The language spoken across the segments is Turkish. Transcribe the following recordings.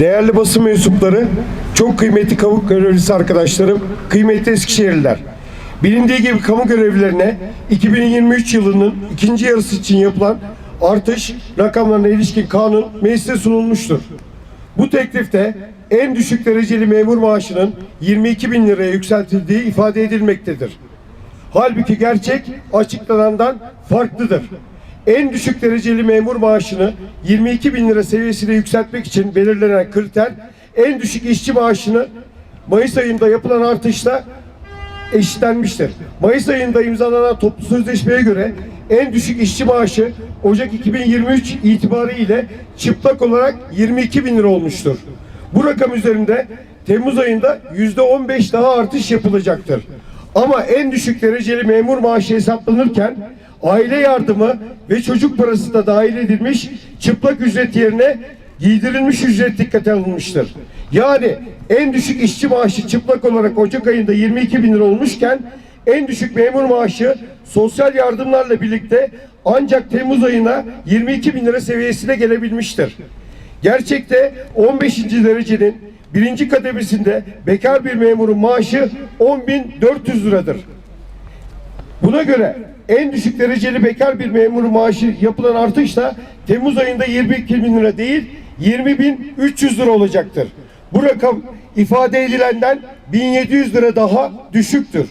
Değerli basın mensupları, çok kıymetli kamu görevlisi arkadaşlarım, kıymetli Eskişehirliler. Bilindiği gibi kamu görevlilerine 2023 yılının ikinci yarısı için yapılan artış rakamlarına ilişkin kanun meclise sunulmuştur. Bu teklifte en düşük dereceli memur maaşının 22 bin liraya yükseltildiği ifade edilmektedir. Halbuki gerçek açıklanandan farklıdır. En düşük dereceli memur maaşını 22 bin lira seviyesine yükseltmek için belirlenen kriter en düşük işçi maaşını Mayıs ayında yapılan artışla eşitlenmiştir. Mayıs ayında imzalanan toplu sözleşmeye göre en düşük işçi maaşı Ocak 2023 itibariyle çıplak olarak 22 bin lira olmuştur. Bu rakam üzerinde Temmuz ayında yüzde 15 daha artış yapılacaktır. Ama en düşük dereceli memur maaşı hesaplanırken aile yardımı ve çocuk parası da dahil edilmiş çıplak ücret yerine giydirilmiş ücret dikkate alınmıştır. Yani en düşük işçi maaşı çıplak olarak Ocak ayında 22 bin lira olmuşken en düşük memur maaşı sosyal yardımlarla birlikte ancak Temmuz ayına 22 bin lira seviyesine gelebilmiştir. Gerçekte 15. derecenin birinci kademesinde bekar bir memurun maaşı 10.400 liradır. Buna göre en düşük dereceli bekar bir memur maaşı yapılan artış da Temmuz ayında 22 bin lira değil 20.300 lira olacaktır. Bu rakam ifade edilenden 1700 lira daha düşüktür.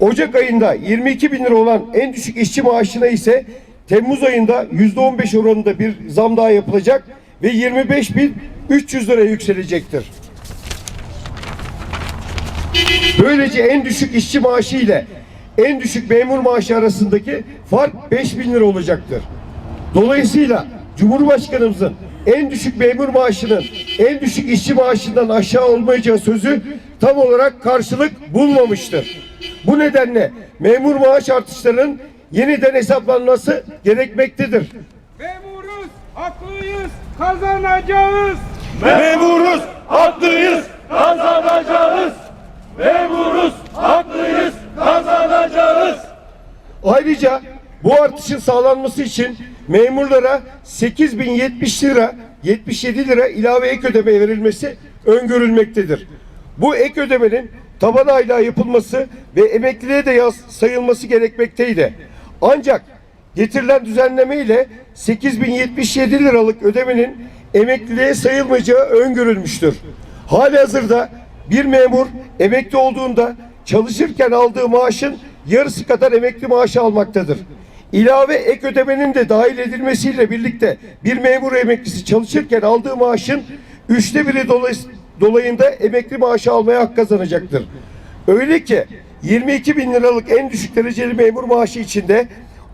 Ocak ayında 22 bin lira olan en düşük işçi maaşına ise Temmuz ayında %15 oranında bir zam daha yapılacak ve 25.300 liraya yükselecektir. Böylece en düşük işçi maaşı ile en düşük memur maaşı arasındaki fark 5 bin lira olacaktır. Dolayısıyla Cumhurbaşkanımızın en düşük memur maaşının en düşük işçi maaşından aşağı olmayacağı sözü tam olarak karşılık bulmamıştır. Bu nedenle memur maaş artışlarının yeniden hesaplanması gerekmektedir. Memuruz, haklıyız, kazanacağız. Memuruz, haklıyız, kazanacağız. Memuruz, haklıyız, kazanacağız. Ayrıca bu artışın sağlanması için memurlara 8070 lira 77 lira ilave ek ödeme verilmesi öngörülmektedir. Bu ek ödemenin taban aylığa yapılması ve emekliliğe de yaz, sayılması gerekmekteydi. Ancak getirilen düzenleme ile 8077 liralık ödemenin emekliliğe sayılmayacağı öngörülmüştür. Halihazırda bir memur emekli olduğunda çalışırken aldığı maaşın yarısı kadar emekli maaşı almaktadır. İlave ek ödemenin de dahil edilmesiyle birlikte bir memur emeklisi çalışırken aldığı maaşın üçte biri dolay- dolayında emekli maaşı almaya hak kazanacaktır. Öyle ki 22 bin liralık en düşük dereceli memur maaşı içinde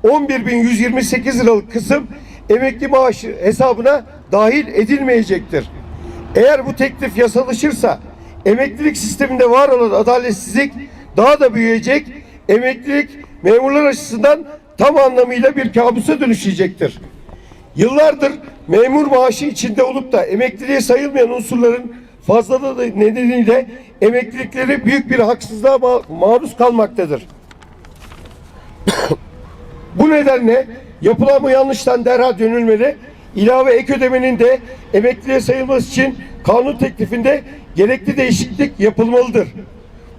11.128 liralık kısım emekli maaşı hesabına dahil edilmeyecektir. Eğer bu teklif yasalaşırsa emeklilik sisteminde var olan adaletsizlik daha da büyüyecek. Emeklilik memurlar açısından tam anlamıyla bir kabusa dönüşecektir. Yıllardır memur maaşı içinde olup da emekliliğe sayılmayan unsurların fazlalığı nedeniyle emeklilikleri büyük bir haksızlığa ma- maruz kalmaktadır. Bu nedenle yapılan bu yanlıştan derhal dönülmeli. İlave ek ödemenin de emekliliğe sayılması için kanun teklifinde gerekli değişiklik yapılmalıdır.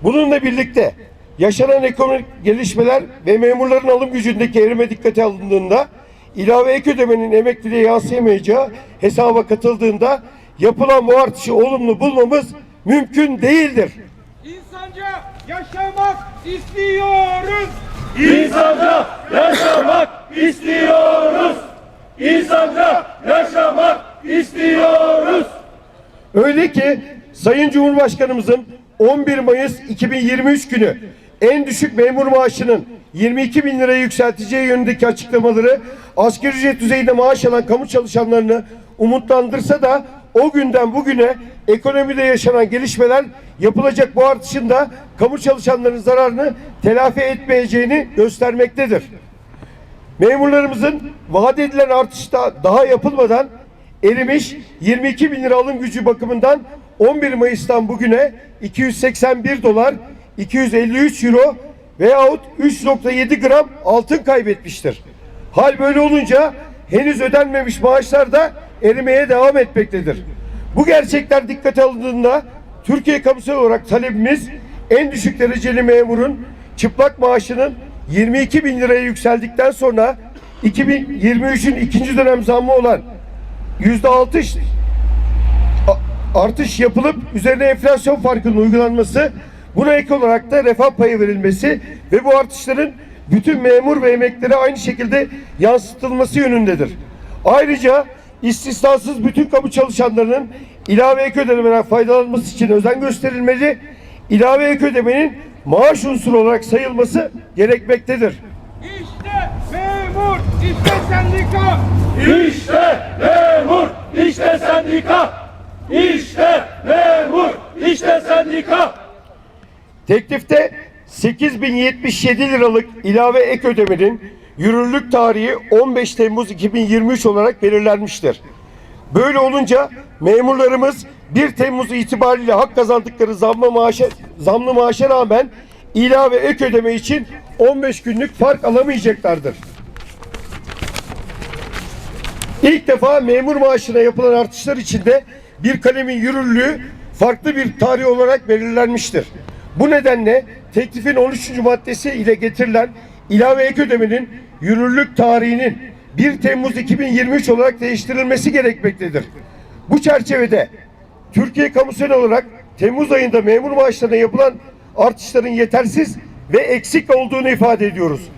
Bununla birlikte yaşanan ekonomik gelişmeler ve memurların alım gücündeki erime dikkate alındığında ilave ek ödemenin emekliliğe yansıyamayacağı hesaba katıldığında yapılan bu artışı olumlu bulmamız mümkün değildir. İnsanca yaşamak istiyoruz. İnsanca yaşamak istiyoruz. İnsanca yaşamak istiyoruz. Öyle ki Sayın Cumhurbaşkanımızın 11 Mayıs 2023 günü en düşük memur maaşının 22 bin liraya yükselteceği yönündeki açıklamaları asgari ücret düzeyinde maaş alan kamu çalışanlarını umutlandırsa da o günden bugüne ekonomide yaşanan gelişmeler yapılacak bu artışın da kamu çalışanlarının zararını telafi etmeyeceğini göstermektedir. Memurlarımızın vaat edilen artışta daha yapılmadan erimiş 22 bin lira alım gücü bakımından 11 Mayıs'tan bugüne 281 dolar 253 euro veyahut 3.7 gram altın kaybetmiştir. Hal böyle olunca henüz ödenmemiş maaşlar da erimeye devam etmektedir. Bu gerçekler dikkate alındığında Türkiye kamusal olarak talebimiz en düşük dereceli memurun çıplak maaşının 22 bin liraya yükseldikten sonra 2023'ün ikinci dönem zammı olan %6 a- artış yapılıp üzerine enflasyon farkının uygulanması buna ek olarak da refah payı verilmesi ve bu artışların bütün memur ve emeklilere aynı şekilde yansıtılması yönündedir. Ayrıca istisnasız bütün kamu çalışanlarının ilave ek ödemeden faydalanması için özen gösterilmeli, ilave ek ödemenin maaş unsuru olarak sayılması gerekmektedir. İşte memur, işte sendika. İşte memur, işte sendika. İşte memur, işte sendika. Teklifte 8077 liralık ilave ek ödemenin yürürlük tarihi 15 Temmuz 2023 olarak belirlenmiştir. Böyle olunca memurlarımız 1 Temmuz itibariyle hak kazandıkları zamlı maaşa, zamlı maaşa rağmen ilave ek ödeme için 15 günlük fark alamayacaklardır. İlk defa memur maaşına yapılan artışlar içinde bir kalemin yürürlüğü farklı bir tarih olarak belirlenmiştir. Bu nedenle teklifin 13. maddesi ile getirilen ilave ek ödemenin yürürlük tarihinin 1 Temmuz 2023 olarak değiştirilmesi gerekmektedir. Bu çerçevede Türkiye kamusal olarak Temmuz ayında memur maaşlarına yapılan artışların yetersiz ve eksik olduğunu ifade ediyoruz.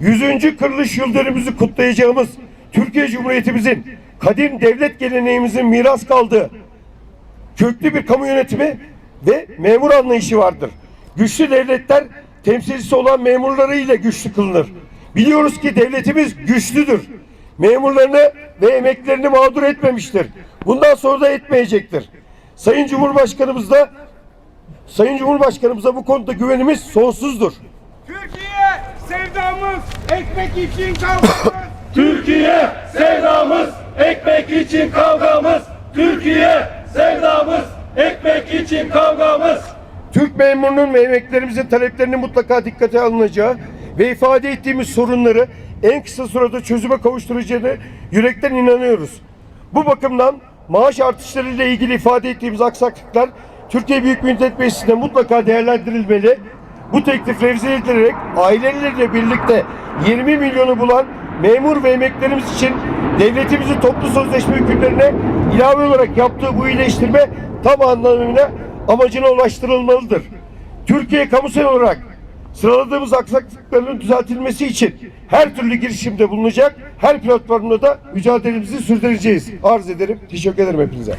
100. kırılış yıl dönümümüzü kutlayacağımız Türkiye Cumhuriyetimizin kadim devlet geleneğimizin miras kaldığı köklü bir kamu yönetimi ve memur anlayışı vardır. Güçlü devletler temsilcisi olan memurlarıyla güçlü kılınır. Biliyoruz ki devletimiz güçlüdür. Memurlarını ve emeklerini mağdur etmemiştir. Bundan sonra da etmeyecektir. Sayın Cumhurbaşkanımız da Sayın Cumhurbaşkanımıza bu konuda güvenimiz sonsuzdur. Türkiye sevdamız, ekmek için kavgamız. Türkiye sevdamız, ekmek için kavgamız. Türkiye sevdamız, ekmek için kavgamız. Türk memurunun ve emeklerimizin taleplerinin mutlaka dikkate alınacağı ve ifade ettiğimiz sorunları en kısa sürede çözüme kavuşturacağını yürekten inanıyoruz. Bu bakımdan maaş artışlarıyla ilgili ifade ettiğimiz aksaklıklar Türkiye Büyük Millet Meclisi'nde mutlaka değerlendirilmeli. Bu teklif revize edilerek aileleriyle birlikte 20 milyonu bulan memur ve emeklerimiz için devletimizin toplu sözleşme hükümlerine ilave olarak yaptığı bu iyileştirme tam anlamıyla amacına ulaştırılmalıdır. Türkiye kamusal olarak sıraladığımız aksaklıkların düzeltilmesi için her türlü girişimde bulunacak, her platformda da mücadelemizi sürdüreceğiz. Arz ederim. Teşekkür ederim hepinize.